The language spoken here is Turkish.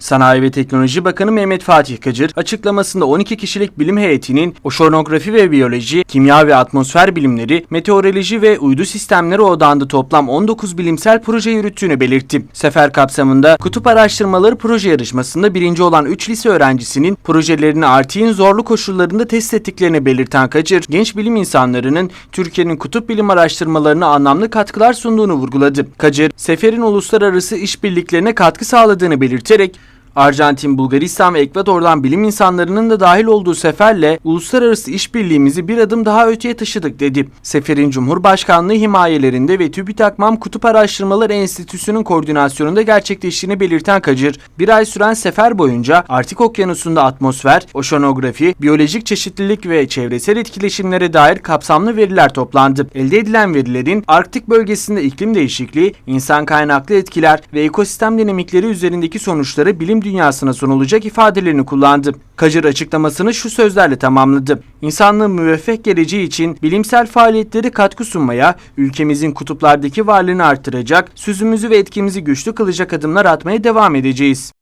Sanayi ve Teknoloji Bakanı Mehmet Fatih Kacır açıklamasında 12 kişilik bilim heyetinin oşonografi ve biyoloji, kimya ve atmosfer bilimleri, meteoroloji ve uydu sistemleri odağında toplam 19 bilimsel proje yürüttüğünü belirtti. Sefer kapsamında Kutup Araştırmaları Proje Yarışması'nda birinci olan 3 lise öğrencisinin projelerini Artik'in zorlu koşullarında test ettiklerini belirten Kacır, genç bilim insanlarının Türkiye'nin kutup bilim araştırmalarına anlamlı katkılar sunduğunu vurguladı. Kacır, Sefer'in uluslararası işbirliklerine katkı sağladığını belirterek, Arjantin, Bulgaristan ve Ekvador'dan bilim insanlarının da dahil olduğu seferle uluslararası işbirliğimizi bir adım daha öteye taşıdık dedi. Seferin Cumhurbaşkanlığı himayelerinde ve TÜBİTAK MAM Kutup Araştırmaları Enstitüsü'nün koordinasyonunda gerçekleştiğini belirten Kacır, bir ay süren sefer boyunca Arktik Okyanusu'nda atmosfer, oşonografi, biyolojik çeşitlilik ve çevresel etkileşimlere dair kapsamlı veriler toplandı. Elde edilen verilerin Arktik bölgesinde iklim değişikliği, insan kaynaklı etkiler ve ekosistem dinamikleri üzerindeki sonuçları bilim dünyasına sunulacak ifadelerini kullandı. Kacır açıklamasını şu sözlerle tamamladı. İnsanlığın müveffek geleceği için bilimsel faaliyetleri katkı sunmaya, ülkemizin kutuplardaki varlığını artıracak, sözümüzü ve etkimizi güçlü kılacak adımlar atmaya devam edeceğiz.